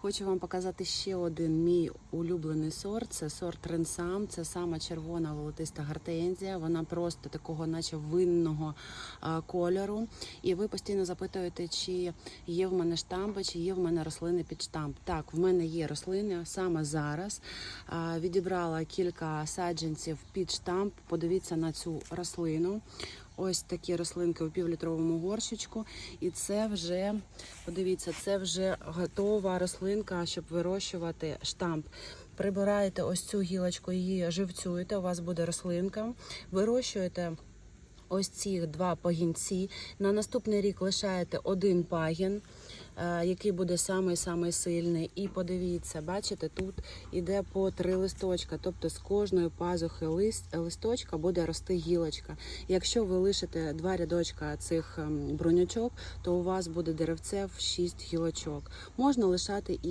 Хочу вам показати ще один мій улюблений сорт. Це сорт Ренсам. Це сама червона волотиста гортензія. Вона просто такого, наче винного кольору. І ви постійно запитуєте, чи є в мене штампи, чи є в мене рослини під штамп. Так, в мене є рослини саме зараз. Відібрала кілька саджанців під штамп. Подивіться на цю рослину. Ось такі рослинки у півлітровому горщичку. І це вже, подивіться, це вже готова рослинка, щоб вирощувати штамп. Прибираєте ось цю гілочку, її живцюєте, у вас буде рослинка. Вирощуєте ось ці два пагінці. На наступний рік лишаєте один пагін, який буде самий-самий сильний. І подивіться, бачите, тут іде по три листочка. Тобто з кожної пазухи лист, листочка буде рости гілочка. Якщо ви лишите два рядочка цих ем, брунячок, то у вас буде деревце в шість гілочок. Можна лишати і